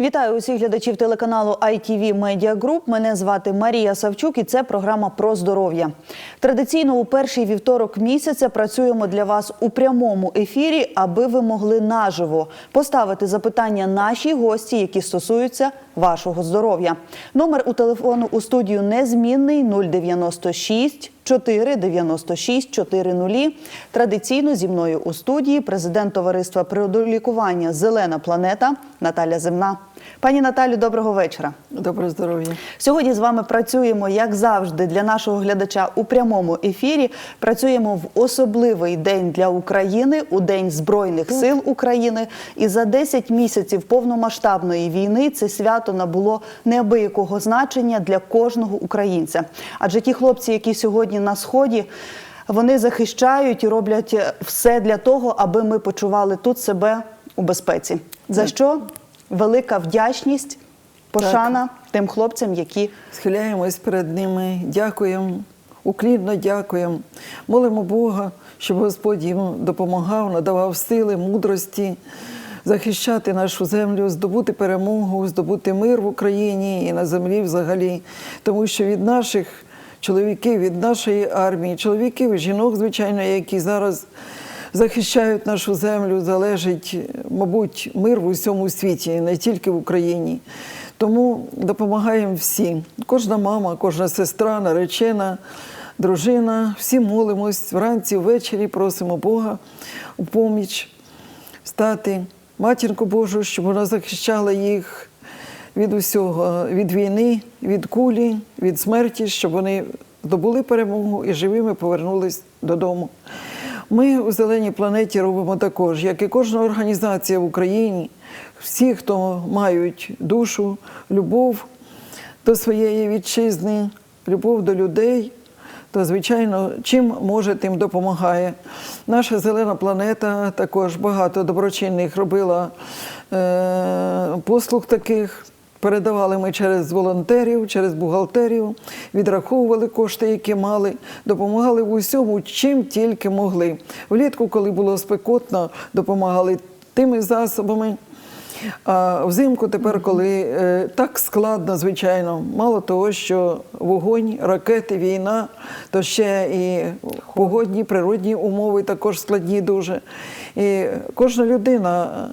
Вітаю усіх глядачів телеканалу ITV Media Group. Мене звати Марія Савчук і це програма про здоров'я. Традиційно у перший вівторок місяця працюємо для вас у прямому ефірі, аби ви могли наживо поставити запитання нашій гості, які стосуються вашого здоров'я. Номер у телефону у студію незмінний 096 4 96 400. Традиційно зі мною у студії президент товариства природолікування Зелена планета Наталя Земна. Пані Наталю, доброго вечора. Доброго здоров'я. Сьогодні з вами працюємо, як завжди, для нашого глядача у прямому ефірі. Працюємо в особливий день для України, у День Збройних сил України. І за 10 місяців повномасштабної війни це свято набуло неабиякого значення для кожного українця. Адже ті хлопці, які сьогодні на сході. Вони захищають і роблять все для того, аби ми почували тут себе у безпеці. За що велика вдячність, пошана тим хлопцям, які Схиляємось перед ними, дякуємо, уклінно дякуємо. Молимо Бога, щоб Господь їм допомагав, надавав сили, мудрості захищати нашу землю, здобути перемогу, здобути мир в Україні і на землі взагалі. Тому що від наших чоловіків, від нашої армії, чоловіків і жінок, звичайно, які зараз захищають нашу землю, залежить, мабуть, мир в усьому світі, не тільки в Україні. Тому допомагаємо всі. Кожна мама, кожна сестра, наречена, дружина. Всі молимось вранці, ввечері, просимо Бога у поміч стати матінку Божу, щоб вона захищала їх від усього, від війни, від кулі, від смерті, щоб вони здобули перемогу і живими повернулись додому. Ми у зеленій планеті робимо також, як і кожна організація в Україні, всі, хто мають душу, любов до своєї вітчизни, любов до людей, то, звичайно, чим може, тим допомагає. Наша зелена планета також багато доброчинних робила е, послуг таких. Передавали ми через волонтерів, через бухгалтерів, відраховували кошти, які мали, допомагали в усьому, чим тільки могли. Влітку, коли було спекотно, допомагали тими засобами. А взимку тепер, коли е, так складно, звичайно, мало того, що вогонь, ракети, війна, то ще і погодні, природні умови також складні дуже. І кожна людина,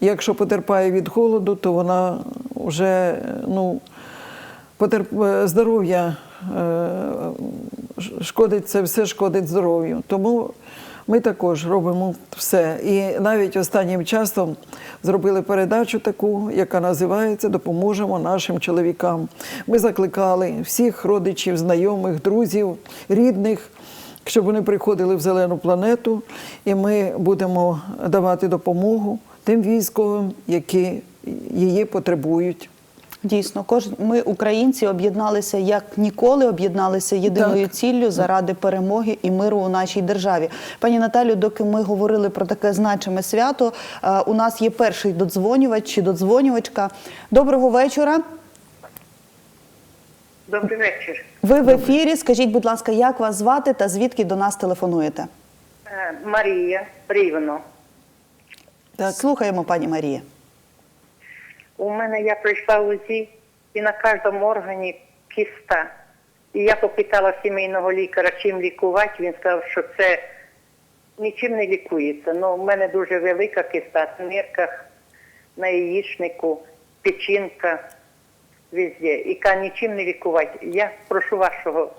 якщо потерпає від голоду, то вона вже ну, потерп... здоров'я е, шкодить це все шкодить здоров'ю. Тому ми також робимо все. І навіть останнім часом зробили передачу таку, яка називається Допоможемо нашим чоловікам. Ми закликали всіх родичів, знайомих, друзів, рідних. Щоб вони приходили в зелену планету, і ми будемо давати допомогу тим військовим, які її потребують. Дійсно кож... ми, українці, об'єдналися як ніколи, об'єдналися єдиною Так. ціллю заради перемоги і миру у нашій державі. Пані Наталю, доки ми говорили про таке значиме свято, е, у нас є перший додзвонювач чи додзвонювачка. Доброго вечора. Добрий вечір. Ви в ефірі. Скажіть, будь ласка, як вас звати та звідки до нас телефонуєте? Е, Марія Рівно. Так. Слухаємо, пані Марія. У мене я прийшла в УЗІ і на кожному органі кіста. І я попитала сімейного лікаря, чим лікувати. Він сказав, що це нічим не лікується. Ну, у мене дуже велика киста в нирках, на яєчнику, печінка, везде. І нічим не лікувати. Я прошу вашого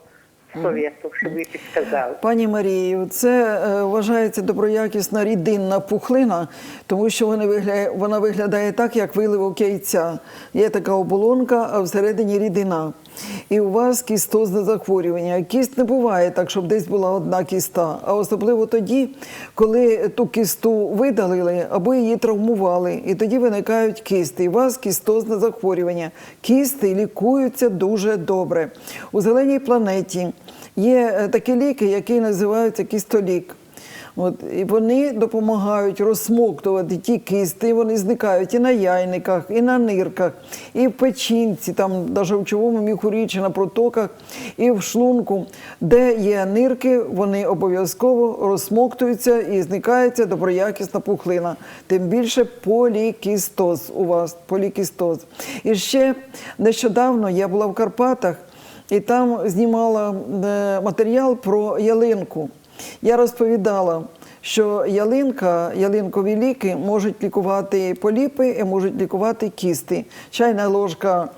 совєту, щоб ви підказали. Пані Марію, це е, вважається доброякісна рідинна пухлина, тому що вона виглядає, вона виглядає так, як виливок яйця. Є така оболонка, а всередині рідина. І у вас кістозне захворювання. Кіст не буває так, щоб десь була одна кіста, а особливо тоді, коли ту кісту видалили або її травмували, і тоді виникають кісти. І у вас кістозне захворювання. Кісти лікуються дуже добре. У зеленій планеті є е, такі ліки, які називаються кістолік. От, і вони допомагають розсмоктувати ті кисти, вони зникають і на яйниках, і на нирках, і в печінці, там навіть в човому міхурі чи на протоках, і в шлунку. Де є нирки, вони обов'язково розсмоктуються і зникається доброякісна пухлина. Тим більше полікістоз у вас, полікістоз. І ще нещодавно я була в Карпатах і там знімала е, матеріал про ялинку. Я розповідала, що ялинка, ялинкові ліки можуть лікувати поліпи і можуть лікувати кісти. Чайна ложка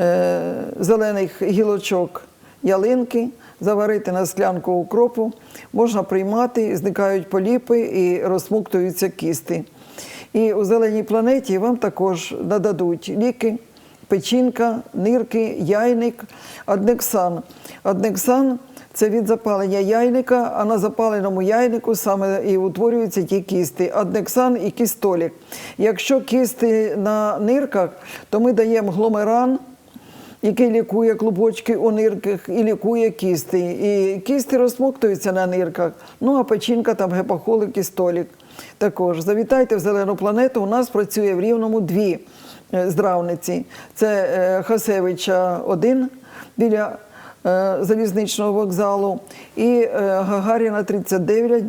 е, зелених гілочок ялинки, заварити на склянку укропу, можна приймати, зникають поліпи і розсмоктуються кісти. І у зеленій планеті вам також нададуть ліки печінка, нирки, яйник, аднексан. Аднексан це від запалення яйника, а на запаленому яйнику саме і утворюються ті кісти. Аднексан і кістолік. Якщо кісти на нирках, то ми даємо гломеран, який лікує клубочки у нирках і лікує кісти. І кісти розсмоктуються на нирках. Ну а печінка там гепахолик і столік. Також завітайте в зелену планету. У нас працює в рівному дві е, здравниці. Це е, Хасевича 1 біля залізничного вокзалу і е, Гагаріна 39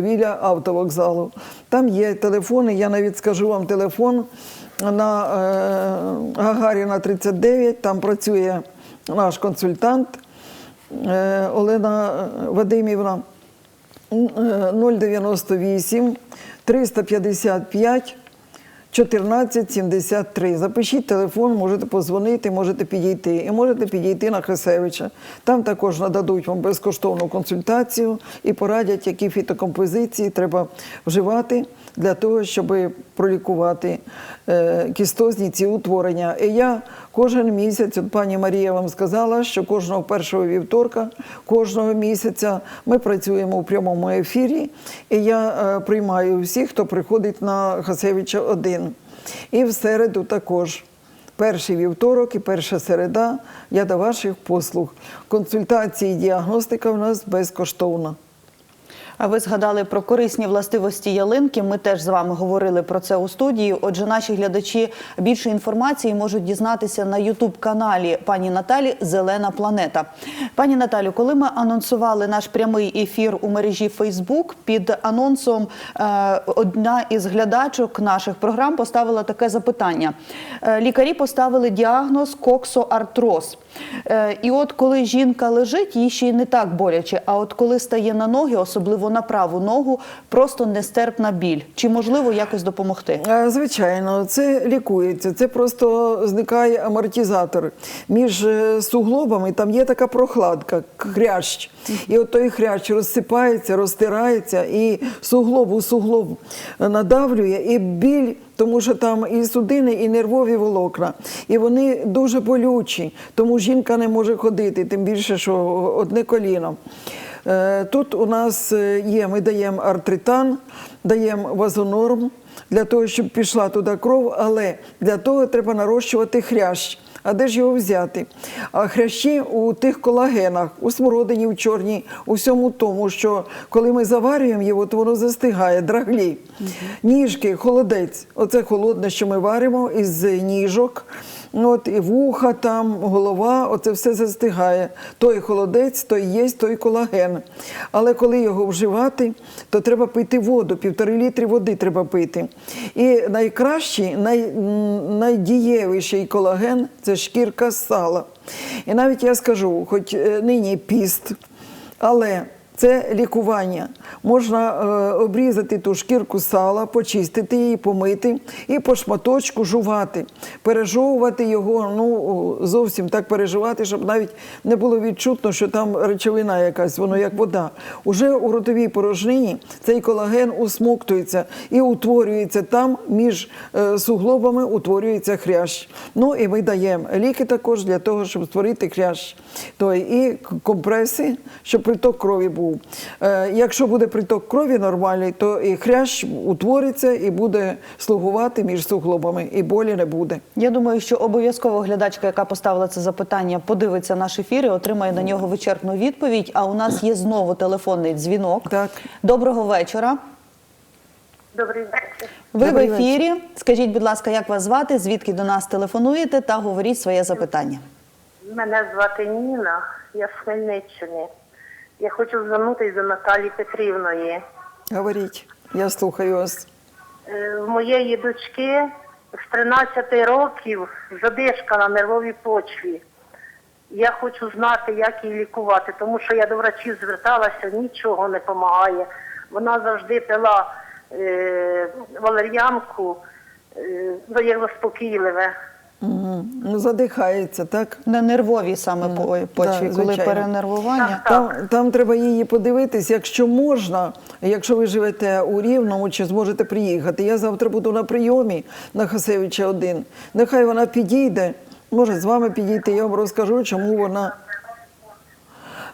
біля- автовокзалу. Там є телефони, я навіть скажу вам телефон на е, Гагаріна 39, там працює наш консультант е, Олена Вадимівна. Е, 098 355 1473. Запишіть телефон, можете позвонити, можете підійти. І можете підійти на Хресевича. Там також нададуть вам безкоштовну консультацію і порадять, які фітокомпозиції треба вживати для того, щоб пролікувати е, кістозні ці утворення. І я кожен місяць, от пані Марія вам сказала, що кожного першого вівторка, кожного місяця ми працюємо у прямому ефірі, і я е, приймаю всіх, хто приходить на Хасевича 1. І в середу також. Перший вівторок і перша середа я до ваших послуг. Консультації і діагностика в нас безкоштовна. А ви згадали про корисні властивості ялинки. Ми теж з вами говорили про це у студії. Отже, наші глядачі більше інформації можуть дізнатися на Ютуб-каналі пані Наталі Зелена планета. Пані Наталю, коли ми анонсували наш прямий ефір у мережі Фейсбук, під анонсом е, одна із глядачок наших програм поставила таке запитання. Е, Лікарі поставили діагноз коксоартроз. Е, І от коли жінка лежить, їй ще й не так боляче. А от коли стає на ноги, особливо на праву ногу, просто нестерпна біль. Чи можливо якось допомогти? Е, Звичайно, це лікується. Це просто зникає амортизатор. Між е, суглобами там є така прохладка, хрящ. І от той хрящ розсипається, розтирається, і суглоб у суглоб надавлює, і біль. Тому що там і судини, і нервові волокна, і вони дуже болючі, тому жінка не може ходити, тим більше, що одне коліно. Е, Тут у нас е, є, ми даємо артритан, даємо вазонорм для того, щоб пішла туди кров, але для того треба нарощувати хрящ. А де ж його взяти? А хрящі у тих колагенах, у смородині, у чорній, у всьому тому, що коли ми заварюємо його, то воно застигає, драглі. Ніжки, холодець. Оце холодне, що ми варимо із ніжок. От і вуха там, голова, оце все застигає. Той холодець, той є, той колаген. Але коли його вживати, то треба пити воду, півтори літри води треба пити. І найкращий, най, найдієвіший колаген це шкірка сала. І навіть я скажу, хоч е, нині піст, але це лікування. Можна е, обрізати ту шкірку сала, почистити її, помити і по шматочку жувати, пережовувати його, ну зовсім так переживати, щоб навіть не було відчутно, що там речовина якась, воно як вода. Уже у ротовій порожнині цей колаген усмоктується і утворюється там між е, суглобами, утворюється хрящ. Ну і ми даємо ліки також для того, щоб створити хрящ. То і компреси, щоб приток крові був. Був. Е, Якщо буде приток крові нормальний, то і хрящ утвориться і буде слугувати між суглобами, і болі не буде. Я думаю, що обов'язково глядачка, яка поставила це запитання, подивиться наш ефір і отримає на нього вичерпну відповідь. А у нас є знову телефонний дзвінок. Так. Доброго вечора. Добрий вечір. Ви Добрий в ефірі. Скажіть, будь ласка, як вас звати? Звідки до нас телефонуєте та говоріть своє запитання. Мене звати Ніна, я з Хмельниччини. Я хочу звернутися до Наталі Петрівної. Говоріть, я слухаю вас. Е, В моєї дочки з 13 років задишка на нервовій почві. Я хочу знати, як її лікувати, тому що я до врачів зверталася, нічого не допомагає. Вона завжди пила е, валер'янку, е, ну, як заспокійливе. Угу. Ну, задихається, так? На нервовій саме mm. почві, коли звичайно. перенервування. Там, там треба її подивитись, якщо можна, якщо ви живете у Рівному, чи зможете приїхати. Я завтра буду на прийомі на Хасевича 1. Нехай вона підійде, може з вами підійти, я вам розкажу, чому вона.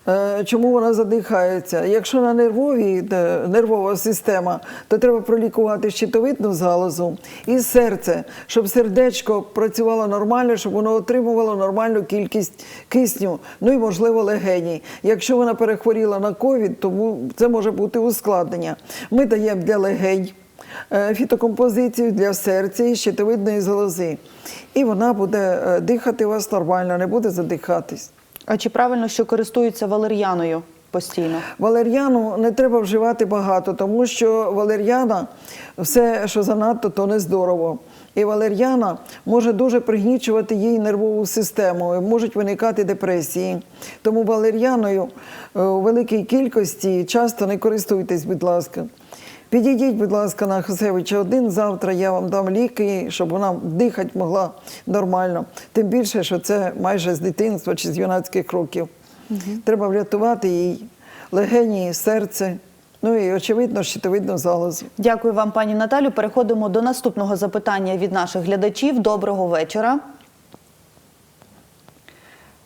Е, Чому вона задихається? Якщо на нервовій нервова система, то треба пролікувати щитовидну залозу і серце, щоб сердечко працювало нормально, щоб воно отримувало нормальну кількість кисню, ну і можливо легені. Якщо вона перехворіла на ковід, то це може бути ускладнення. Ми даємо для легень е, фітокомпозицію для серця і щитовидної залози. І вона буде е, дихати у вас нормально, не буде задихатись. А чи правильно, що користуються валер'яною постійно? Валер'яну не треба вживати багато, тому що валер'яна все, що занадто, то не здорово. І валер'яна може дуже пригнічувати їй нервову систему, можуть виникати депресії. Тому валер'яною е, у великій кількості часто не користуйтесь, будь ласка. Підійдіть, будь ласка, на Хосевича 1. Завтра я вам дам ліки, щоб вона дихати могла нормально. Тим більше, що це майже з дитинства чи з юнацьких років. Треба врятувати їй легені, серце, ну і очевидно, щитовидну залозу. Дякую вам, пані Наталю. Переходимо до наступного запитання від наших глядачів. Доброго вечора.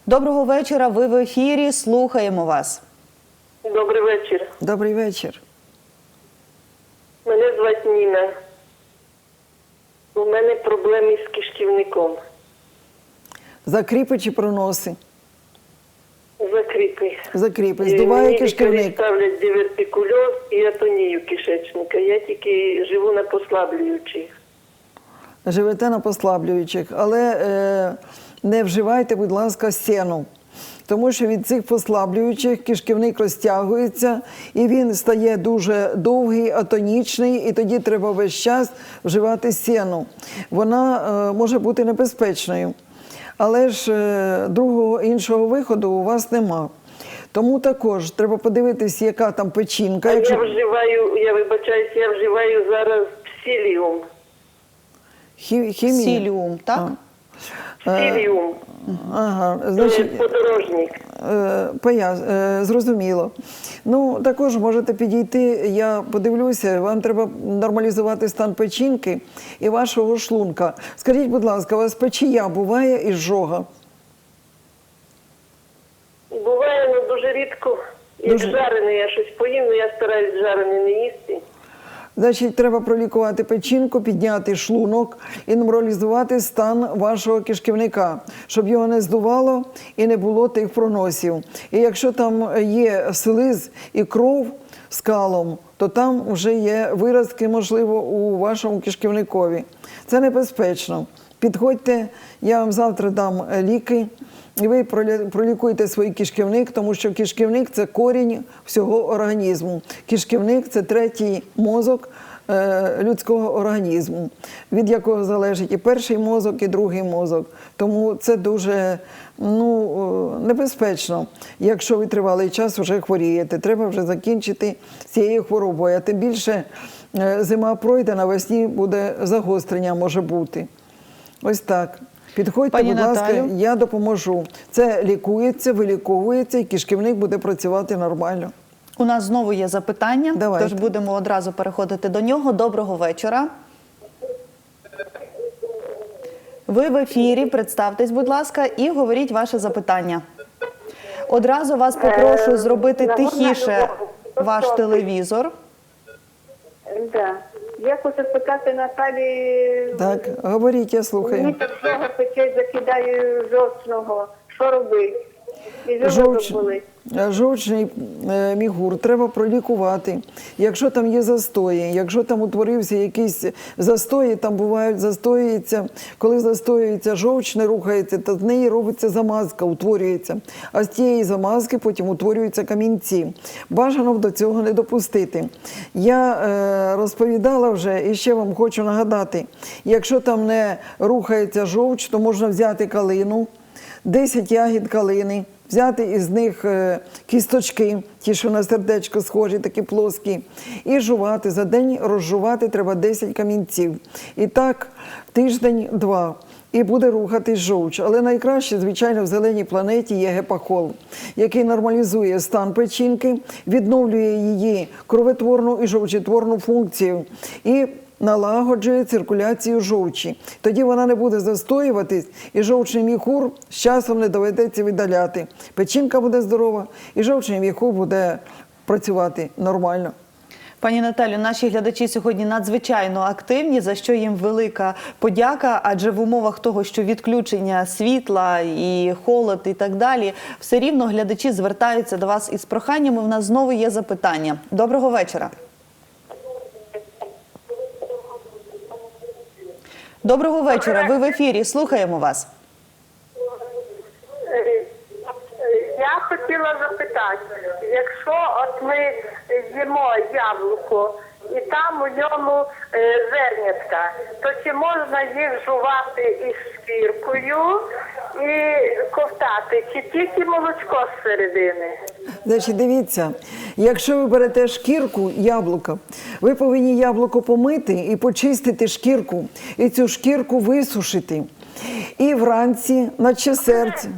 Доброго вечора. Ви в ефірі. Слухаємо вас. Добрий вечір. Добрий вечір. Звати Ніна. У мене проблеми з кишківником. Закріпи чи проноси? Закріпи. Закріпи. Е, Здуває кишківник. ставлять дивертикульоз і атонію кишечника. Я тільки живу на послаблюючих. живете на послаблюючих, але е, не вживайте, будь ласка, сену. Тому що від цих послаблюючих кишківник розтягується і він стає дуже довгий, атонічний, і тоді треба весь час вживати сену. Вона е, може бути небезпечною, але ж е, другого іншого виходу у вас нема. Тому також треба подивитись, яка там печінка. А Якщо я вживаю, я вибачаюсь, я вживаю зараз псиліум. хі- хімія. Сіліум, так? Псиліум. Ага, Е, значить, Подорожник. Е, пояс- е, Зрозуміло. Ну, також можете підійти, я подивлюся, вам треба нормалізувати стан печінки і вашого шлунка. Скажіть, будь ласка, у вас печія буває і жога? Буває, але дуже рідко. Як Дуже. жарене, я щось поїм, але я стараюсь жарене не їсти. Значить, треба пролікувати печінку, підняти шлунок і нормалізувати стан вашого кишківника, щоб його не здувало і не було тих проносів. І якщо там є слиз і кров скалом, то там вже є виразки, можливо, у вашому кишківникові. Це небезпечно. Підходьте, я вам завтра дам е, ліки. І ви пролікуєте свій кишківник, тому що кишківник це корінь всього організму. Кишківник це третій мозок е, людського організму, від якого залежить і перший мозок, і другий мозок. Тому це дуже ну, е, небезпечно, якщо ви тривалий час вже хворієте. Треба вже закінчити цією хворобою. А тим більше зима пройде, навесні буде загострення, може бути. Ось так. Підходьте, Пані будь ласка, Наталю. я допоможу. Це лікується, виліковується, і кишківник буде працювати нормально. У нас знову є запитання, Давайте. тож будемо одразу переходити до нього. Доброго вечора. Ви в ефірі. Представтесь, будь ласка, і говоріть ваше запитання. Одразу вас попрошу Е, зробити тихіше ваш телевізор. Да. Я хочу спитати Наталі. Так, говоріть, я Мені слухаю. так много печей закидаю жовчного. Що робити? І Жовч... болить. е, Жовчний е, мігур треба пролікувати. Якщо там є застої, якщо там утворився якийсь застої, там бувають застоюється. Коли застоюється жовч, не рухається, то з неї робиться замазка, утворюється. А з тієї замазки потім утворюються камінці. Бажано до цього не допустити. Я е, розповідала вже і ще вам хочу нагадати: якщо там не рухається жовч, то можна взяти калину. 10 ягід калини, взяти із них е, кісточки, ті, що на сердечко схожі, такі плоскі, і жувати. За день розжувати треба 10 камінців. І так тиждень-два. І буде рухатись жовч. Але найкраще, звичайно, в зеленій планеті є гепахол, який нормалізує стан печінки, відновлює її кровотворну і жовчотворну функцію. І налагоджує циркуляцію жовчі. Тоді вона не буде застоюватись, і жовчний міхур з часом не доведеться віддаляти. Печінка буде здорова, і жовчний міхур буде працювати нормально. Пані Наталю, наші глядачі сьогодні надзвичайно активні, за що їм велика подяка. Адже в умовах того, що відключення світла і холод, і так далі, все рівно глядачі звертаються до вас із проханнями. У нас знову є запитання. Доброго вечора. Доброго вечора. Ви в ефірі. Слухаємо вас. Е, Я хотіла запитати, якщо от ми їмо яблуко і там у ньому е, зернятка, то чи можна їх жувати із шкіркою і ковтати, чи тільки молочко з середини? Значить, дивіться, якщо ви берете шкірку яблука, ви повинні яблуко помити і почистити шкірку, і цю шкірку висушити. І вранці, наче серце.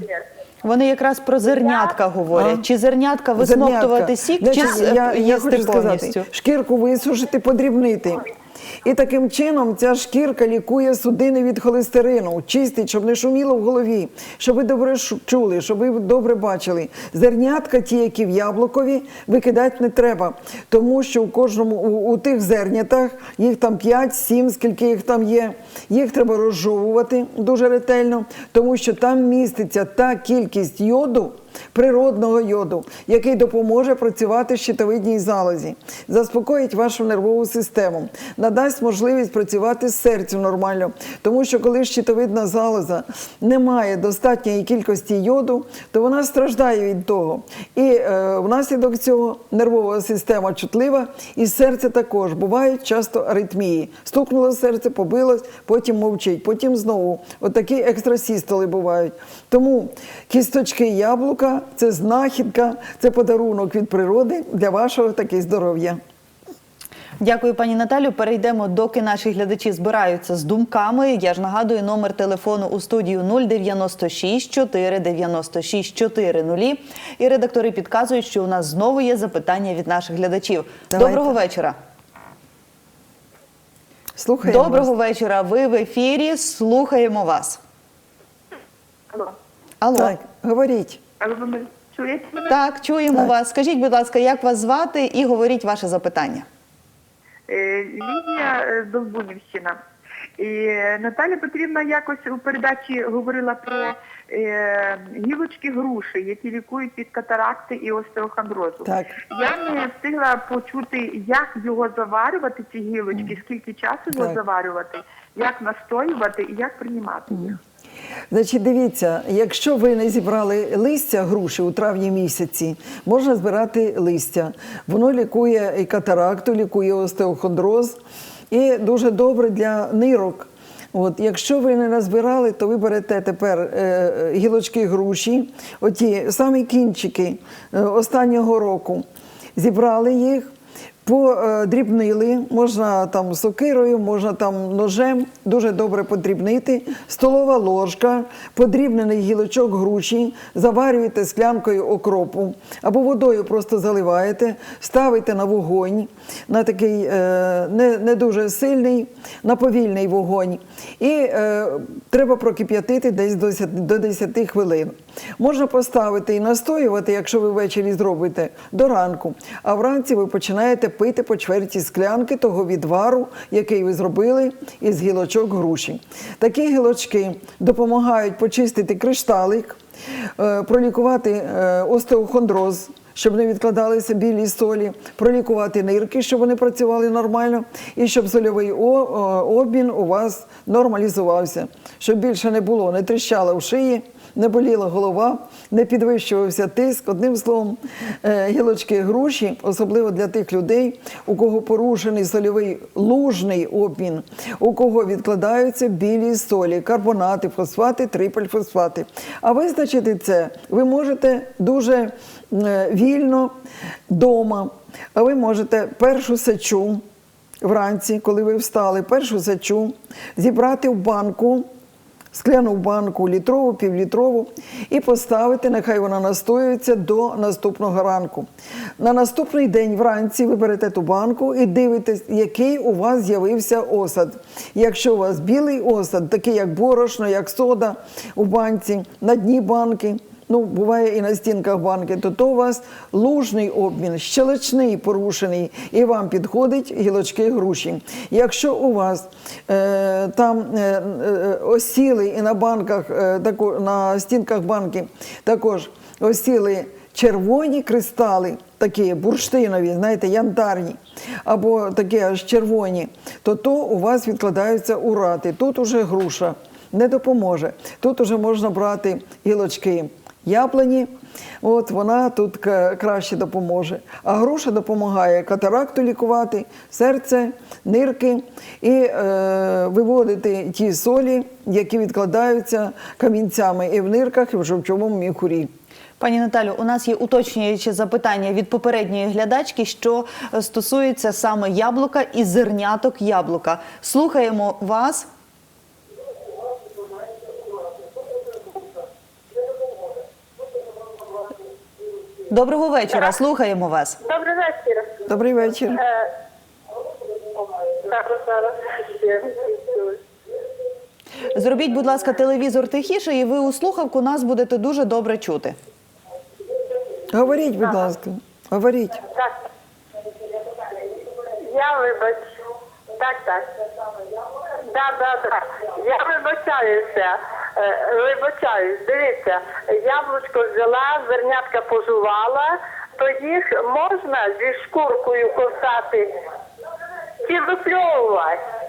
Вони якраз про зернятка говорять. А? Чи зернятка висмоктувати сік, чи Значить, с- я, я їсти хочу сказати, повністю? шкірку висушити, подрібнити. І таким чином ця шкірка лікує судини від холестерину, чистить, щоб не шуміло в голові, щоб ви добре чули, щоб ви добре бачили. Зернятка, ті, які в яблукові, викидати не треба, тому що у кожному у, у тих зернятах їх там 5-7, скільки їх там є. Їх треба розжовувати дуже ретельно, тому що там міститься та кількість йоду природного йоду, який допоможе працювати щитовидній залозі, заспокоїть вашу нервову систему, надасть можливість працювати з серцем нормально. Тому що коли щитовидна залоза не має достатньої кількості йоду, то вона страждає від того. І е, внаслідок цього нервова система чутлива, і серце також бувають часто аритмії. Стукнуло серце, побилось, потім мовчить, потім знову. Отакі екстрасістоли бувають. Тому кісточки яблука це знахідка, це подарунок від природи для вашого таки здоров'я. Дякую, пані Наталю. Перейдемо, доки наші глядачі збираються з думками. Я ж нагадую номер телефону у студію 096 496 400. І редактори підказують, що у нас знову є запитання від наших глядачів. Давайте. Доброго вечора. Слухаємо. Доброго вас. вечора. Ви в ефірі. Слухаємо вас. Алло. Алло. Так, говоріть. А ви мене чуєте? мене? Так, чуємо Так. вас. Скажіть, будь ласка, як вас звати і говоріть ваше запитання. Е, Лінія е, Довбунівщина. І е, Наталя Петрівна якось у передачі говорила про е, гілочки груші, які лікують від катаракти і остеохондрозу. Так. Я не встигла почути, як його заварювати, ці гілочки, скільки часу його Так. заварювати, як настоювати і як приймати їх. Значить, дивіться, якщо ви не зібрали листя груші у травні місяці, можна збирати листя. Воно лікує і катаракту, лікує остеохондроз і дуже добре для нирок. От, якщо ви не назбирали, то ви берете тепер е, е, гілочки груші, оті самі кінчики е, останнього року. Зібрали їх, подрібнили, можна там сокирою, можна там ножем, дуже добре подрібнити. Столова ложка, подрібнений гілочок груші, заварюєте склянкою окропу або водою просто заливаєте, ставите на вогонь, на такий е, не, не дуже сильний, на повільний вогонь. І е, треба прокип'ятити десь до 10, до 10 хвилин. Можна поставити і настоювати, якщо ви ввечері зробите, до ранку. А вранці ви починаєте пити по чверті склянки того відвару, який ви зробили із гілочок груші. Такі гілочки допомагають почистити кришталик, е, пролікувати е, остеохондроз. Щоб не відкладалися білі солі, пролікувати нирки, щоб вони працювали нормально, і щоб сольовий о- обмін у вас нормалізувався, щоб більше не було, не тріщало в шиї, не боліла голова, не підвищувався тиск. Одним словом, е, гілочки груші, особливо для тих людей, у кого порушений сольовий лужний обмін, у кого відкладаються білі солі, карбонати, фосфати, трипельфосфати. А визначити це ви можете дуже е, вільно вдома. А ви можете першу сечу вранці, коли ви встали, першу сечу зібрати в банку скляну банку, літрову, півлітрову, і поставити, нехай вона настоюється до наступного ранку. На наступний день вранці ви берете ту банку і дивитесь, який у вас з'явився осад. Якщо у вас білий осад, такий як борошно, як сода у банці, на дні банки. Ну, буває і на стінках банки, то то у вас лужний обмін, щелечний порушений, і вам підходить гілочки груші. Якщо у вас е, там е, е, осіли і на банках, е, тако, на стінках банки також осіли червоні кристали, такі бурштинові, знаєте, янтарні, або такі аж червоні, то то у вас відкладаються урати. Тут уже груша не допоможе. Тут уже можна брати гілочки яблуні, от вона тут краще допоможе. А груша допомагає катаракту лікувати, серце, нирки і е, виводити ті солі, які відкладаються камінцями і в нирках, і в жовчовому міхурі. Пані Наталю, у нас є уточнююче запитання від попередньої глядачки, що е, стосується саме яблука і зерняток яблука. Слухаємо вас. Доброго вечора, слухаємо вас. Добрий вечір. Добрий вечір. Е, зараз, зараз. Зробіть, будь ласка, телевізор тихіше, і ви у слухавку нас будете дуже добре чути. Говоріть, будь ласка, говоріть. Так. Я вибач. Так, так. Да, да, да. Я вибачаюся. Е, Вибачаюсь, дивіться, яблучко взяла, зернятка пожувала, то їх можна зі шкуркою косати чи випльовувати.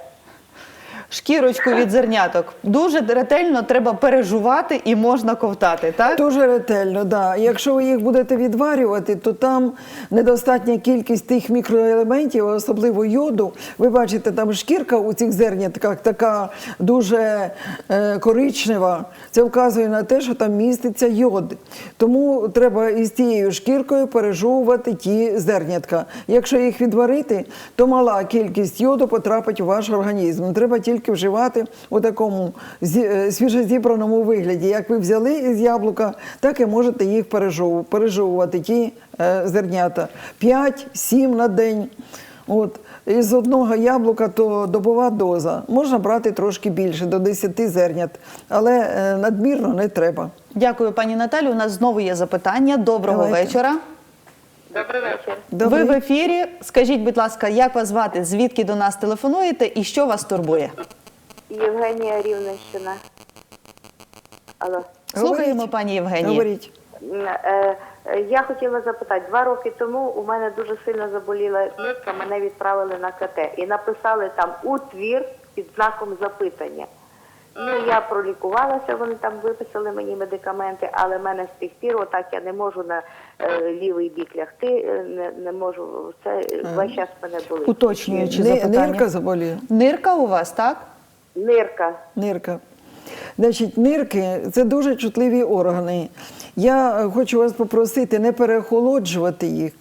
Шкірочку від зерняток дуже ретельно треба пережувати і можна ковтати, так? Дуже ретельно, да. Якщо ви їх будете відварювати, то там недостатня кількість тих мікроелементів, особливо йоду. Ви бачите, там шкірка у цих зернятках така дуже е, коричнева. Це вказує на те, що там міститься йод. Тому треба із тією шкіркою пережовувати ті зернятка. Якщо їх відварити, то мала кількість йоду потрапить у ваш організм. Треба тільки вживати у такому е, свіжозібраному вигляді. Як ви взяли із яблука, так і можете їх пережовувати, ті е, зернята. 5-7 на день. От. Із одного яблука то добова доза. Можна брати трошки більше, до 10 зернят, але е, надмірно не треба. Дякую, пані Наталю. У нас знову є запитання. Доброго Давайте. вечора. Добрий вечір. Ви в ефірі. Скажіть, будь ласка, як вас звати? Звідки до нас телефонуєте і що вас турбує? Євгенія Рівненщина. Алло. Слухаємо, Говоріть. пані Євгенії. Говоріть. Е, е, Я хотіла запитати, два роки тому у мене дуже сильно заболіла нирка, мене відправили на КТ і написали там утвір під знаком запитання. Ну, я пролікувалася, вони там виписали мені медикаменти, але в мене з тих пір, отак я не можу на е, лівий бік лягти, е, не, не можу, це е, весь час мене болить. Уточнюючи Ни- запитання. Нирка заболіє. Нирка у вас, так? Нирка. Нирка. Значить, нирки це дуже чутливі органи. Я е, хочу вас попросити не переохолоджувати їх,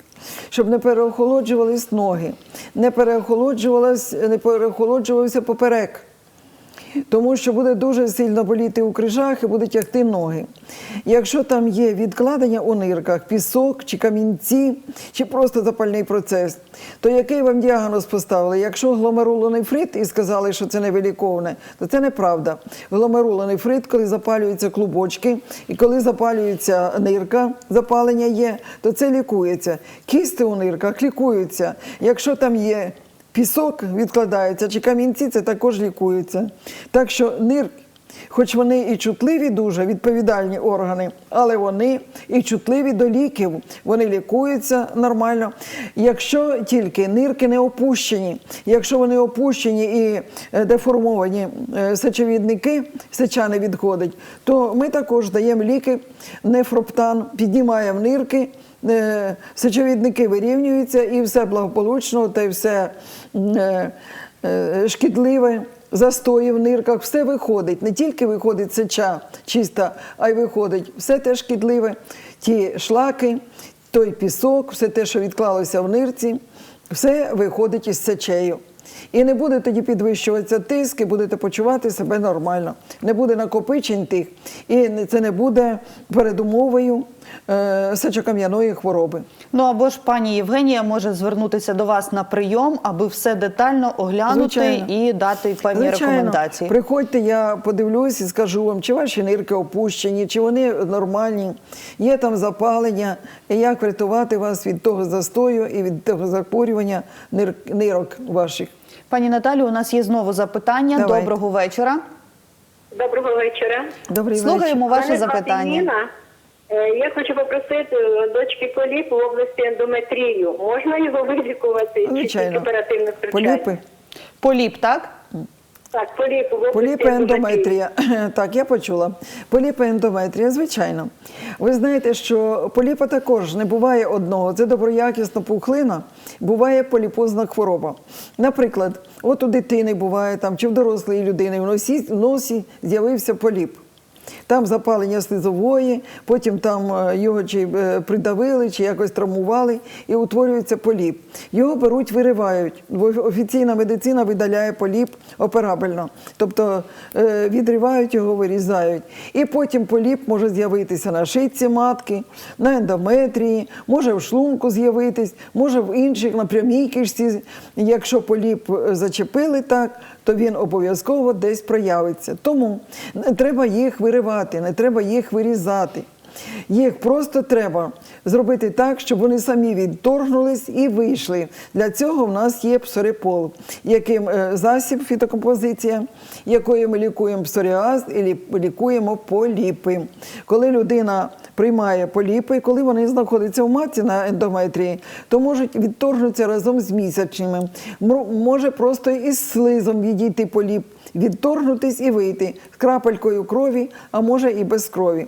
щоб не переохолоджувались ноги, не переохолоджувалась, не переохолоджувався поперек. Тому що буде дуже сильно боліти у крижах і буде тягти ноги. Якщо там є відкладення у нирках, пісок чи камінці, чи просто запальний процес, то який вам діагноз поставили? Якщо гломерулонефрит і сказали, що це невиліковне, то це неправда. Гломерулонефрит, коли запалюються клубочки, і коли запалюється нирка, запалення є, то це лікується. Кісти у нирках лікуються. Якщо там є пісок, відкладається, чи камінці, це також лікується. Так що нирки. Хоч вони і чутливі дуже, відповідальні органи, але вони і чутливі до ліків. Вони лікуються нормально. Якщо тільки нирки не опущені, якщо вони опущені і е, деформовані е, сечовідники, сеча не відходить, то ми також даємо ліки нефроптан, піднімаємо нирки. Е, Сечовідники вирівнюються і все благополучно, та й все е, е, шкідливе застої в нирках, все виходить. Не тільки виходить сеча чиста, а й виходить все те шкідливе, ті шлаки, той пісок, все те, що відклалося в нирці, все виходить із сечею. І не буде тоді підвищуватися тиск, і будете почувати себе нормально. Не буде накопичень тих, і це не буде передумовою е, сечокам'яної хвороби. Ну або ж пані Євгенія може звернутися до вас на прийом, аби все детально оглянути Звичайно. і дати певні рекомендації. Приходьте, я подивлюсь і скажу вам, чи ваші нирки опущені, чи вони нормальні, є там запалення, і як врятувати вас від того застою і від того захворювання нир, нирок ваших. Пані Наталю, у нас є знову запитання. Давайте. Доброго вечора. Доброго вечора. Добрий Слухаємо вечір. ваше звати запитання. Ніна. Е, Я хочу попросити дочки поліп в області ендометрію. Можна його вилікувати? Чи Звичайно. тільки оперативно втручання? Поліпи. Поліп, так? Так, поліп в області Поліпи ендометрія. Так, я почула. Поліпи ендометрія, звичайно. Ви знаєте, що поліпа також не буває одного. Це доброякісна пухлина, буває поліпозна хвороба. Наприклад, от у дитини буває там, чи в дорослої людини в носі, в носі з'явився поліп. Там запалення слизової, потім там е, його чи е, придавили, чи якось травмували, і утворюється поліп. Його беруть, виривають. Офіційна медицина видаляє поліп операбельно. Тобто е, відривають його, вирізають. І потім поліп може з'явитися на шийці матки, на ендометрії, може в шлунку з'явитись, може в інших, на прямій кишці. Якщо поліп зачепили так, то він обов'язково десь проявиться. Тому не треба їх виривати, не треба їх вирізати. Їх просто треба зробити так, щоб вони самі відторгнулись і вийшли. Для цього в нас є псорипол, яким е, засіб фітокомпозиція, якою ми лікуємо псоріаз і лікуємо поліпи. Коли людина приймає поліпи, коли вони знаходяться в матці на ендометрії, то можуть відторгнутися разом з місячними. Може просто із слизом відійти поліп, відторгнутись і вийти крапелькою крові, а може і без крові.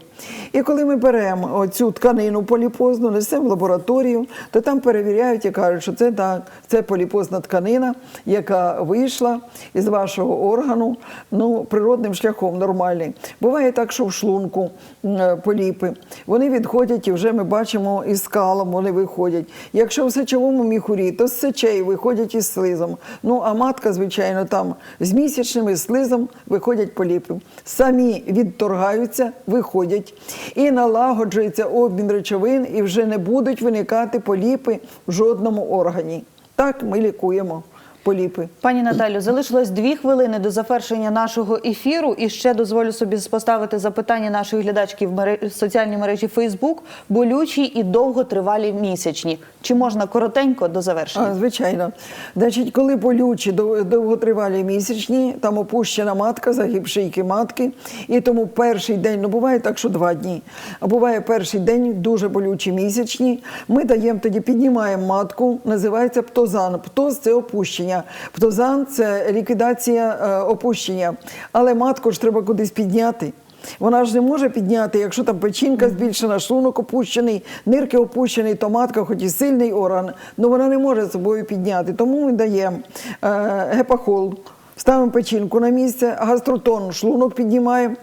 І коли ми беремо оцю тканину поліпозну, несемо в лабораторію, то там перевіряють і кажуть, що це так, це поліпозна тканина, яка вийшла із вашого органу ну, природним шляхом нормальний. Буває так, що в шлунку е, поліпи. Вони відходять і вже ми бачимо із скалом вони виходять. Якщо в сечовому міхурі, то з сечей виходять із слизом. Ну а матка, звичайно, там з місячним слизом виходять поліпи. Самі відторгаються, виходять і налагоджується обмін речовин, і вже не будуть виникати поліпи в жодному органі. Так ми лікуємо поліпи. Пані Наталю, залишилось дві хвилини до завершення нашого ефіру. І ще дозволю собі поставити запитання нашої глядачки в мере- соціальній мережі Фейсбук. Болючі і довготривалі місячні. Чи можна коротенько до завершення? А, звичайно. Значить, коли болючі дов- довготривалі місячні, там опущена матка, загиб шийки матки, і тому перший день, ну буває так, що два дні, а буває перший день дуже болючі місячні. Ми даємо тоді, піднімаємо матку, називається птозан. Птоз це опущення. Птозан це ліквідація е, опущення. Але матку ж треба кудись підняти. Вона ж не може підняти, якщо там печінка збільшена, шлунок опущений, нирки опущені, то матка, хоч і сильний орган, але вона не може собою підняти. Тому ми даємо е, гепахол, ставимо печінку на місце, гастротон, шлунок піднімаємо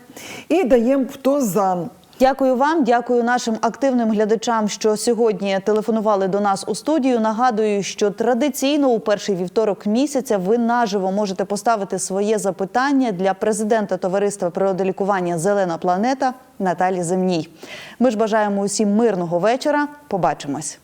і даємо птозан. Дякую вам, дякую нашим активним глядачам, що сьогодні телефонували до нас у студію. Нагадую, що традиційно у перший вівторок місяця ви наживо можете поставити своє запитання для президента товариства природолікування Зелена планета Наталі Земній. Ми ж бажаємо усім мирного вечора. Побачимось.